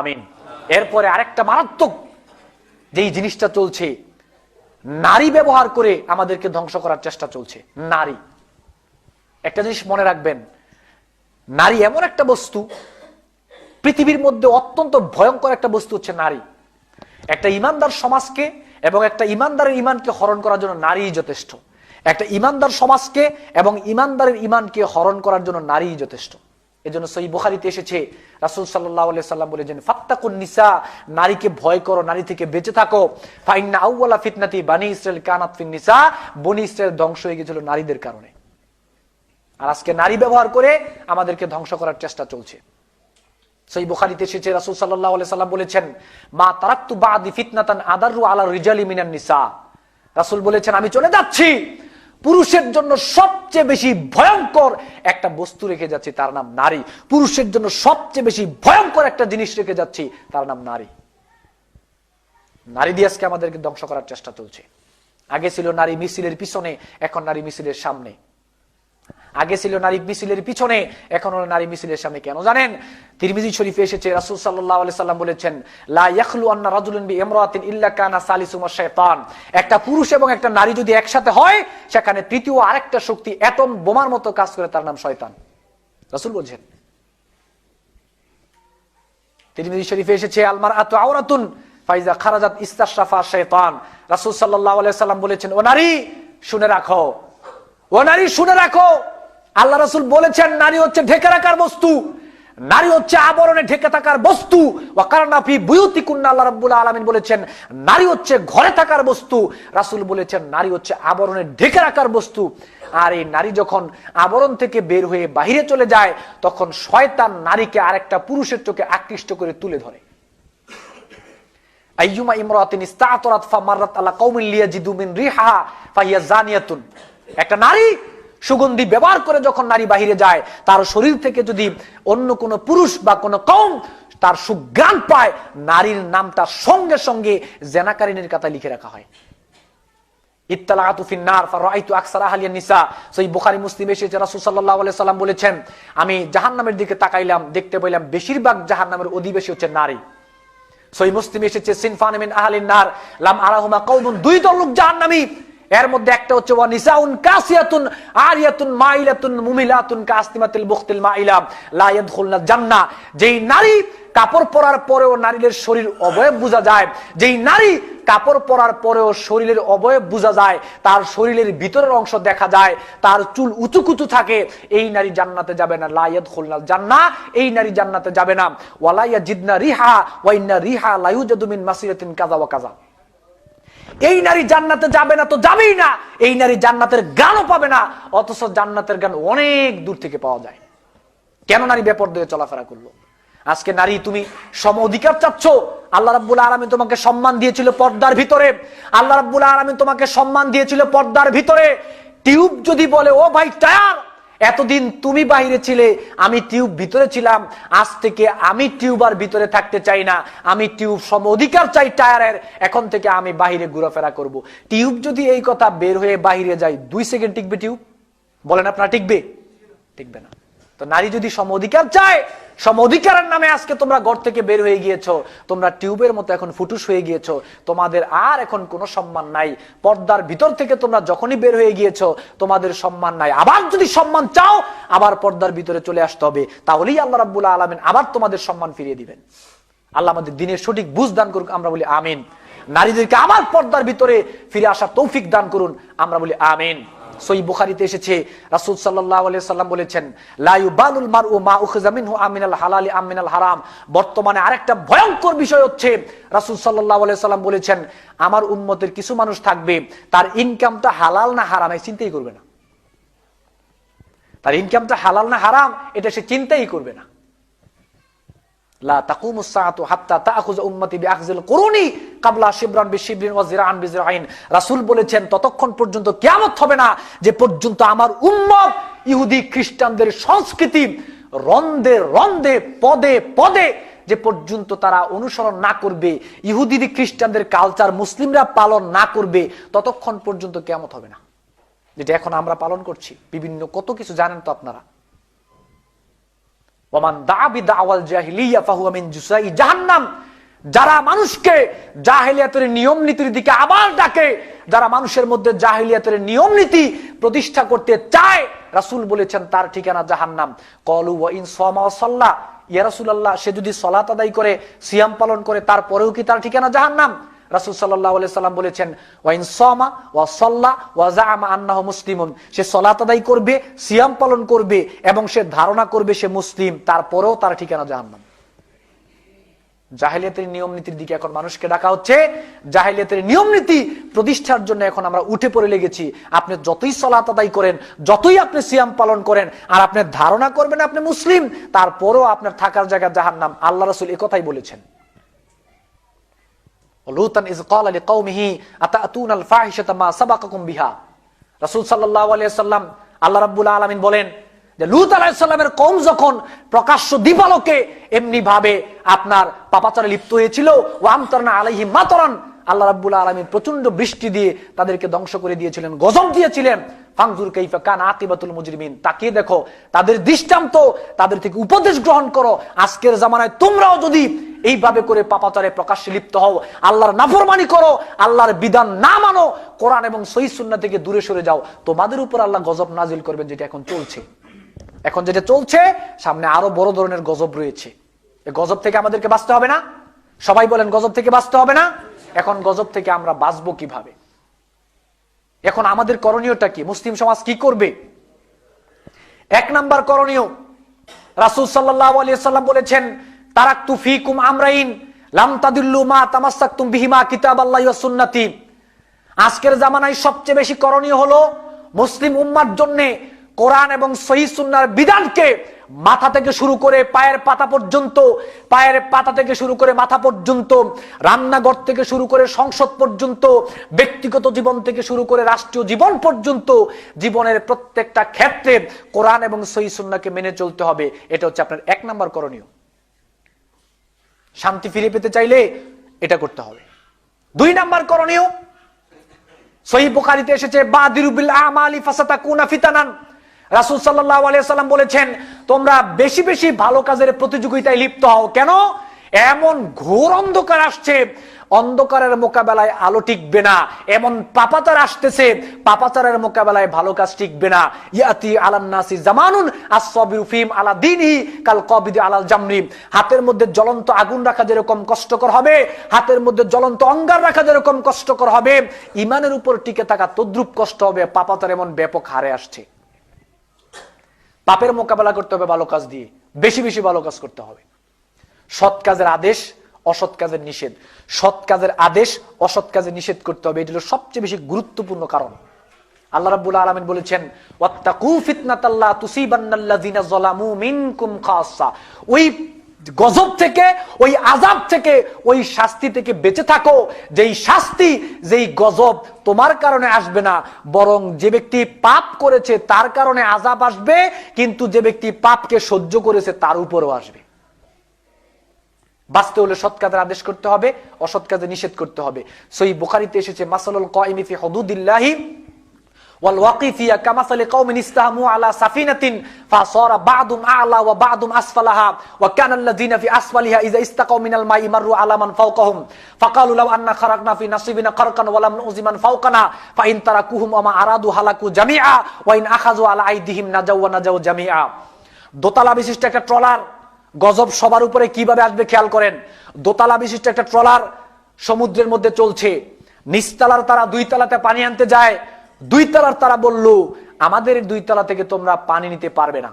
আমিন। এরপরে আরেকটা মারাত্মক যেই জিনিসটা চলছে, নারী ব্যবহার করে আমাদেরকে ধ্বংস করার চেষ্টা চলছে, নারী। একটা জিনিস মনে রাখবেন, নারী এমন একটা বস্তু, পৃথিবীর মধ্যে অত্যন্ত ভয়ঙ্কর একটা বস্তু হচ্ছে নারী। একটা ইমানদার সমাজকে এবং একটা ইমানদারের ইমানকে হরণ করার জন্য নারী যথেষ্ট। একটা ইমানদার সমাজকে এবং ইমানদারের ইমানকে হরণ করার জন্য নারী যথেষ্ট। এজন্য সই বুখারিতে এসেছে, রাসুল সাল্লাহ সাল্লাম বলেছেন, ফাত্তাকুন নিসা, নারীকে ভয় করো, নারী থেকে বেঁচে থাকো। ফাইন্না আউ্লা ফিতনাতি বানি ইসরায়েল কানাত ফিন নিসা, বনি ইসরায়েল ধ্বংস হয়ে গেছিল নারীদের কারণে। আর আজকে নারী ব্যবহার করে আমাদেরকে ধ্বংস করার চেষ্টা চলছে। সেই বুখারিতে এসেছে, রাসুল সাল্লাহ সাল্লাম বলেছেন, মা তারাক্তু বাদি ফিতনাতান আদারু আলা রিজালি মিনান নিসা। রাসুল বলেছেন, আমি চলে যাচ্ছি পুরুষের জন্য সবচেয়ে বেশি ভয়ঙ্কর একটা বস্তু রেখে যাচ্ছি, তার নাম নারী। পুরুষের জন্য সবচেয়ে বেশি ভয়ঙ্কর একটা জিনিস রেখে যাচ্ছি, তার নাম নারী। নারী দিয়ে আমাদেরকে ধ্বংস করার চেষ্টা চলছে। আগে ছিল নারী মিছিলের পিছনে, এখন নারী মিছিলের সামনে। আগে ছিল নারী মিছিলের পিছনে, এখন হলো নারী মিছিলের সামনে। কেন জানেন? তিরমিজি শরীফে এসেছে, রাসূল আলাইহি সাল্লাম বলেছেন, লা ইয়াখলু আন্না রাজুলুন বি ইমরাতিন ইল্লা কানা সালিসুমা শাইতান। একটা পুরুষ এবং একটা নারী যদি একসাথে হয়, সেখানে তৃতীয় আরেকটা শক্তি এটম বোমার মতো কাজ করে, তার নাম শয়তান। রাসূল বলছেন। তিরমিজি শরীফে এসেছে আলমার আতু আওরাতুন ফাইজা খারাজাত ইস্তাশরাফা শাইতান। রাসূল সাল্লাল্লাহু আলাইহি সাল্লাম বলেছেন, ও নারী, শুনে রাখো। ও নারী, শুনে রাখো। আল্লাহ রাসুল বলেছেন, নারী হচ্ছে ঢেকে রাখার বস্তু, নারী হচ্ছে আবরণে ঢেকে থাকার বস্তু। আল্লাহ আলামিন বলেছেন, নারী হচ্ছে ঘরে থাকার বস্তু। রাসূল বলেছেন, নারী হচ্ছে আবরণে ঢেকে রাখার বস্তু। আর এই নারী যখন আবরণ থেকে বের হয়ে বাহিরে চলে যায়, তখন শয়তান নারীকে আরেকটা পুরুষের চোখে আকৃষ্ট করে তুলে ধরে। আলা একটা নারী সুগন্ধি ব্যবহার করে যখন নারী বাহিরে যায়, তার শরীর থেকে যদি অন্য কোন পুরুষ বা কোন কম তার সুগ্রাণ পায়, নারীর নামটা সঙ্গে সঙ্গে জেনাকারিনীর কাতা লিখে রাখা হয়। বলেছেন, আমি জাহান্নামের দিকে তাকাইলাম, দেখতে পেলাম বেশিরভাগ জাহান্নামের অধিবাসী হচ্ছে নারী। সহিহ মুসলিম এসেছে, সিনফান লাম আরাহুমা দুই দল লোক জাহান্নামী। এর মধ্যে একটা হচ্ছে, ওয়া নিসাউন কাসিয়াতুন আরিয়াতুন মাইলাতুন মুমিলাতুন কাসতিমাতিল বুখতিল মাইলা, লা ইয়াদখুলনা জান্নাহ। যেই নারী কাপড় পরার পরেও নারীদের শরীর অবয়ব বোঝা যায়, যেই নারী কাপড় পরার পরেও শরীরের অবয়ব বোঝা যায়, তার শরীরের ভিতরের অংশ দেখা যায়, তার চুল উঁচু কুচু থাকে, এই নারী জান্নাতে যাবে না লাইয়াদ খুলনা জান্না এই নারী জান্নাতে যাবে না। ওয়ালাইয়া জিদনা রিহা ওয়াইন্না রিহা লাইউজাদুমিন মাসিরাতিন কাজা ওয়া কাজা এই নারী জান্নাতে যাবে না তো যাবেই না। এই নারী জান্নাতের গানও পাবে না, অথচ জান্নাতের গান অনেক দূর থেকে পাওয়া যায়। কেন নারী বেপর্দয়ে চলাফেরা করল? আজকে নারী, তুমি সম অধিকার চাচ্ছ? আল্লাহ রাব্বুল আলমী তোমাকে সম্মান দিয়েছিল পর্দার ভিতরে। আল্লাহ রাব্বুল আলমী তোমাকে সম্মান দিয়েছিল পর্দার ভিতরে। টিউব যদি বলে, ও ভাই, টায়ার! এতদিন তুমি বাহিরে ছিলে, আমি টিউব ভিতরে ছিলাম। আজ থেকে আমি টিউব আর ভিতরে থাকতে চাই না। আমি টিউব সম অধিকার চাই টায়ারের। এখন থেকে আমি বাহিরে ঘোরাফেরা করব। টিউব যদি এই কথা বের হয়ে বাহিরে যায়, দুই সেকেন্ড টিকবে টিউব? বলেন আপনারা, টিকবে? টিকবে না। তো নারী যদি সম অধিকার চায় সম অধিকারের নামে আজকে তোমরা ঘর থেকে বের হয়ে গিয়েছো, তোমরা টিউবের মতো এখন ফুটুস হয়ে গিয়েছো, তোমাদের আর এখন কোনো সম্মান নাই। পর্দার ভিতর থেকে তোমরা যখনই বের হয়ে গিয়েছো, তোমাদের সম্মান নাই। আবার যদি সম্মান চাও, আবার পর্দার ভিতরে চলে আসতে হবে। তাহলেই আল্লাহ রাব্বুল আলমিন আবার তোমাদের সম্মান ফিরিয়ে দিবেন। আল্লাহ আমাদের দিনের সঠিক বুঝ দান করুক, আমরা বলি আমিন। নারীদেরকে আবার পর্দার ভিতরে ফিরে আসার তৌফিক দান করুন, আমরা বলি আমিন। সই বুখারিতে এসেছে, রাসূল আলাইহি সাল্লাম বলেছেন, লা ইউবালুল মারউ মা উখিযা আমিনাল হালালি আমিনাল হারাম। বর্তমানে আরেকটা ভয়ঙ্কর বিষয় হচ্ছে, রাসূল আলাইহি সাল্লাম বলেছেন, আমার উম্মতের কিছু মানুষ থাকবে, তার ইনকামটা হালাল না হারাম? এই চিন্তাই করবে না। তার ইনকামটা হালাল না হারাম, এটা সে চিন্তাই করবে না। রাসূল বলেছেন, ততক্ষণ পর্যন্ত কিয়ামত পদে পদে যে পর্যন্ত তারা অনুসরণ না করবে, ইহুদি খ্রিস্টানদের কালচার মুসলিমরা পালন না করবে, ততক্ষণ পর্যন্ত কেমত হবে না। যেটা এখন আমরা পালন করছি। বিভিন্ন কত কিছু জানেন তো আপনারা। ওমান দাবি দাওয়াল জাহিলিয়া ফাহুয়া মিন জুসাই জাহান্নাম। যারা মানুষকে জাহেলিয়াতের নিয়ম নীতির দিকে আবার ডাকে, যারা মানুষের মধ্যে জাহেলিয়াতের নিয়ম নীতি প্রতিষ্ঠা করতে চায়, রাসূল বলেছেন তার ঠিকানা জাহান্নাম। কলু ইন সামা ওয়া সাল্লা। ইয়া রাসূলুল্লাহ, সে যদি সলাত আদায় করে, সিয়াম পালন করে, তারপরেও কি তার ঠিকানা জাহান্নাম? রাসূল আলাইহি সাল্লাম বলেছেন ওয়া ইন সামা ওয়া ওয়া আন্নাহু সে সালাত আদায় করবে, সিয়াম পালন করবে এবং সে ধারণা করবে সে মুসলিম, তারপরেও তার ঠিকানা জাহান্নাম। জাহেলিয়াতের নিয়ম নীতির দিকে এখন মানুষকে ডাকা হচ্ছে। জাহেলিয়াতের নিয়ম নীতি প্রতিষ্ঠার জন্য এখন আমরা উঠে পড়ে লেগেছি। আপনি যতই সলাত আদায় করেন, যতই আপনি সিয়াম পালন করেন, আর আপনি ধারণা করবেন আপনি মুসলিম, তারপরও আপনার থাকার জায়গা জাহার নাম আল্লাহ রসুল একথাই বলেছেন। লুতান ইজ ক্বালা লিকাউমিহি আতাতুনা আল মা সাল্লাম আল্লাহ বলেন যে, লুত কম যখন প্রকাশ্য এমনি ভাবে আপনার পাপাচারে লিপ্ত হয়েছিল ও আমতরনা আলাইহি মাতরান, আল্লাহ রাব্বুল আলমিন প্রচণ্ড বৃষ্টি দিয়ে তাদেরকে ধ্বংস করে দিয়েছিলেন, গজব দিয়েছিলেন। ফাংজুর কাইফা কান আকিবাতুল মুজরিমিন, তাকিয়ে দেখো, তাদের দৃষ্টান্ত, তাদের থেকে উপদেশ গ্রহণ করো। আজকের জামানায় তোমরাও যদি এইভাবে করে পাপাচারে প্রকাশ্যে লিপ্ত হও। আল্লাহর নাফরমানি করো, আল্লাহর বিধান না মানো, কোরআন এবং সহি সুন্নাহ থেকে দূরে সরে যাও। তোমাদের উপর আল্লাহ গজব নাজিল করবেন যেটা এখন চলছে। এখন যেটা চলছে, সামনে আরও বড় ধরনের গজব রয়েছে। গজব থেকে আমাদেরকে বাঁচতে হবে না? সবাই বলেন, গজব থেকে বাঁচতে হবে না? এখন গজব থেকে আমরা বাঁচবো কীভাবে? এখন আমাদের করণীয়টা কি? মুসলিম সমাজ কি করবে? এক নাম্বার করণীয়, রাসুল সাল্লাহ সাল্লাম বলেছেন তারাক্তু ফিকুম আমরাইন, লাম তাদিল্লু মা তামাসাক্তুম বিহিমা কিতাব আল্লাহ সুন্নাতি। আজকের জামানায় সবচেয়ে বেশি করণীয় হলো মুসলিম উম্মার জন্যে কোরআন এবং সহি সুন্নার বিধানকে মাথা থেকে শুরু করে পায়ের পাতা পর্যন্ত, পায়ের পাতা থেকে শুরু করে মাথা পর্যন্ত, রান্নাঘর থেকে শুরু করে সংসদ পর্যন্ত, ব্যক্তিগত জীবন থেকে শুরু করে রাষ্ট্রীয় জীবন পর্যন্ত জীবনের প্রত্যেকটা ক্ষেত্রে কোরআন এবং সহি সুন্নাকে মেনে চলতে হবে। এটা হচ্ছে আপনার এক নম্বর করণীয়। শান্তি ফিরে পেতে চাইলে এটা করতে হবে। দুই নাম্বার করণীয়, সহি বোকারিতে এসেছে বাদিরুবিল আমালি ফাসাতা কুনা ফিতানান। রাসুল সাল্লাহ বলেছেন, তোমরা বেশি বেশি ভালো কাজের প্রতিযোগিতায় লিপ্ত হও। কেন? এমন ঘোর অন্ধকার আসছে অন্ধকারের মোকাবেলায় আলো টিকবে না। এমন পাপাচার আসতেছে পাপাচারের মোকাবেলায় ভালো কাজ টিকবে না। ইয়াতি আলান্নাসি জামানুন আসবির ফিম আলা দিনহি কাল কবিদি আলাল জামরি হাতের মধ্যে জ্বলন্ত আগুন রাখা যেরকম কষ্টকর হবে, হাতের মধ্যে জ্বলন্ত অঙ্গার রাখা যেরকম কষ্টকর হবে, ইমানের উপর টিকে থাকা তদ্রুপ কষ্ট হবে পাপাচার এমন ব্যাপক হারে আসছে। পাপের মোকাবেলা করতে হবে ভালো কাজ দিয়ে, বেশি বেশি ভালো কাজ করতে হবে। সৎ কাজের আদেশ অসৎ কাজের নিষেধ। সৎ কাজের আদেশ, অসৎ কাজে নিষেধ করতে হবে। এটি হলো সবচেয়ে বেশি গুরুত্বপূর্ণ কারণ। আল্লাহ রাব্বুল আলামিন বলেছেন ওই গজব থেকে, ওই আজাব থেকে, ওই শাস্তি থেকে বেঁচে থাকো। যেই শাস্তি, যেই গজব তোমার কারণে আসবে না, বরং যে ব্যক্তি পাপ করেছে তার কারণে আজাব আসবে, কিন্তু যে ব্যক্তি পাপকে সহ্য করেছে তার উপরও আসবে। বাঁচতে হলে সৎ কাজের আদেশ করতে হবে, অসৎ কাজে নিষেধ করতে হবে। সই বোখারিতে এসেছে, মাসালুল কয়েমিফি হদুদিল্লাহি ওয়াল ওয়াকিফিয়া কামাসালি কওমিন ইসতাহামু আলা সাফিনাতিন ফাসারা বা'দুম আ'লা ওয়া বা'দুম আসফালাহা ওয়া কানা আল্লাযিনা ফি আসফালিহা ইযা ইস্তাকাউ মিনাল মাই মাররু আলা মান ফাওকাহুম। ফাকালু লাউ আন্না খারাকনা ফি নাসিবিনা খারকান ওয়া লাম নুজি মান ফাওকানা ফা ইন তারাকুহুম ওয়া মা আরাদু হালাকু জামিআ ওয়া ইন আখাযু আলা আইদিহিম নাজাউ ওয়া নাজাউ জামিআ। দোতলা বিশিষ্ট একটা ট্রলার গজব সবার উপরে কীভাবে আসবে খেয়াল করেন? দোতলা বিশিষ্ট একটা ট্রলার সমুদ্রের মধ্যে চলছে। নিচতলার তারা দুই তলাতে পানি আনতে যায়। দুই তলার তারা বলল, আমাদের দুই তলা থেকে তোমরা পানি নিতে পারবে না।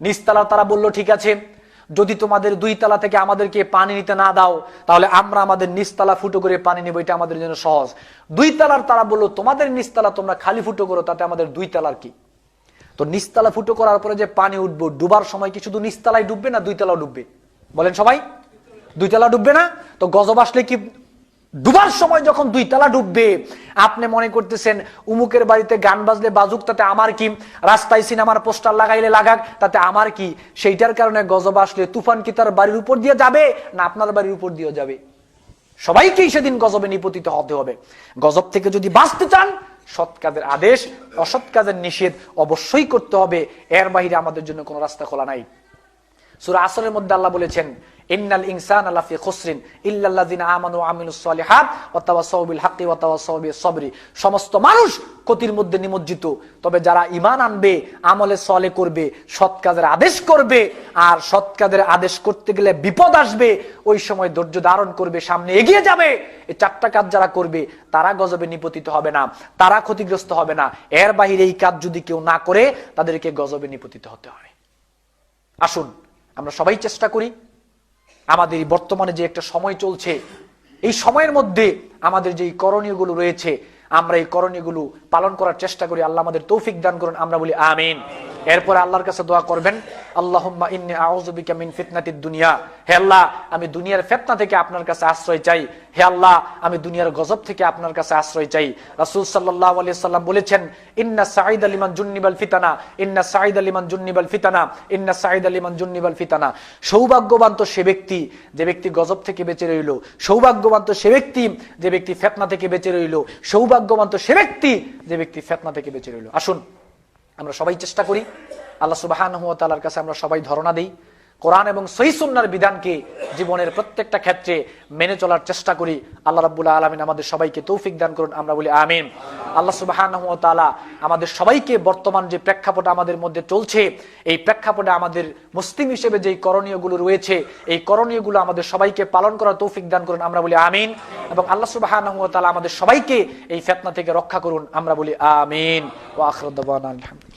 নিচতলার তারা বলল, ঠিক আছে। যদি তোমাদের দুই তলা থেকে আমাদেরকে পানি নিতে না দাও, তাহলে আমরা আমাদের নিচতলা ফুটো করে পানি নেব। এটা আমাদের জন্য সহজ। দুই তলার তারা বলল, তোমাদের নিচতলা তোমরা খালি ফুটো করো, তাতে আমাদের দুই তলার কি? তো নিচতলা ফুটো করার পরে যে পানি উঠবো, ডুবার সময় কি শুধু নিচতলায় ডুববে না দুই তলা ডুববে? বলেন সবাই দুই তলা ডুববে না? তো গজব আসলে কি ডুবার সময় যখন দুই তালা ডুববে, আপনি মনে করতেছেন উমুকের বাড়িতে গান বাজলে বাজুক, তাতে আমার কি রাস্তায় সিনেমার পোস্টার লাগাইলে লাগাক, তাতে আমার কি সেইটার কারণে গজব আসলে তুফান কি তার বাড়ির উপর দিয়ে যাবে না আপনার বাড়ির উপর দিয়ে যাবে? সবাইকেই সেদিন গজবে নিপতিত হতে হবে। গজব থেকে যদি বাঁচতে চান সৎ কাজের আদেশ, অসৎ কাজের নিষেধ অবশ্যই করতে হবে। এর বাহিরে আমাদের জন্য কোনো রাস্তা খোলা নাই। সুরা আসরের মধ্যে আল্লাহ বলেছেন, ইন্নাল ইনসান খুসরিন ইল্লাল্লাযিনা আমানু ওয়া আমিলুস সলিহাত ওয়া তাওয়াসাউ বিল হাক্কি ওয়া তাওয়াসাউ বিস সবরি সমস্ত মানুষ ক্ষতির মধ্যে নিমজ্জিত। তবে যারা ঈমান আনবে, আমলে সলে করবে, সৎ কাজের আদেশ করবে, আর সৎ কাজের আদেশ করতে গেলে বিপদ আসবে, ওই সময় ধৈর্য ধারণ করবে, সামনে এগিয়ে যাবে। এই চারটা কাজ যারা করবে, তারা গজবে নিপতিত হবে না, তারা ক্ষতিগ্রস্ত হবে না। এর বাহিরে এই কাজ যদি কেউ না করে, তাদেরকে গজবে নিপতিত হতে হয় আসুন আমরা সবাই চেষ্টা করি আমাদের বর্তমানে যে একটা সময় চলছে, এই সময়ের মধ্যে আমাদের যে করণীয়গুলো রয়েছে, আমরা এই করণীয়গুলো পালন করার চেষ্টা করি। আল্লাহ আমাদের তৌফিক দান করুন। আমরা বলি আমিন। এরপরে আল্লাহর কাছে দোয়া করবেন ইন্নী মিন দুনিয়ার ফিতনা থেকে আপনার কাছে আশ্রয় চাই। হে আল্লাহ, আমি দুনিয়ার গজব থেকে আপনার কাছে আশ্রয় চাই। রাসূল সাল্লাল্লাহু আলাইহি সাল্লাম বলেছেন, ইন্না সাঈদ লিমান জুন্নিবাল ফিতানা। ইন্না সাঈদ লিমান জুন্নিবাল ফিতানা। ইন্না সাঈদ লিমান জুন্নিবাল ফিতানা। সৌভাগ্যবান তো সে ব্যক্তি যে ব্যক্তি গজব থেকে বেঁচে রইল। সৌভাগ্যবান তো সে ব্যক্তি যে ব্যক্তি ফেতনা থেকে বেঁচে রইল। সৌভাগ্যবান তো সে ব্যক্তি যে ব্যক্তি ফেতনা থেকে বেঁচে রইল। আসুন আমরা সবাই চেষ্টা করি। আল্লাহ সুবাহান তালার কাছে আমরা সবাই ধরনা দিই। কোরআন এবং সহিসুন্নার বিধানকে জীবনের প্রত্যেকটা ক্ষেত্রে মেনে চলার চেষ্টা করি। আল্লাহ রাবুল্লাহ আলমিন আমাদের সবাইকে তৌফিক দান করুন, আমরা বলি আমিন। আল্লাহ সুবাহান তালা আমাদের সবাইকে বর্তমান যে প্রেক্ষাপট আমাদের মধ্যে চলছে, এই প্রেক্ষাপটে আমাদের মুসলিম হিসেবে যেই করণীয়গুলো রয়েছে, এই করণীয়গুলো আমাদের সবাইকে পালন করার তৌফিক দান করুন, আমরা বলি আমিন। এবং আল্লাহ সুবাহান তালা আমাদের সবাইকে এই ফেতনা থেকে রক্ষা করুন, আমরা বলি আমিন। ও আখরুদ্দান আলহামদুলিল্লাহ।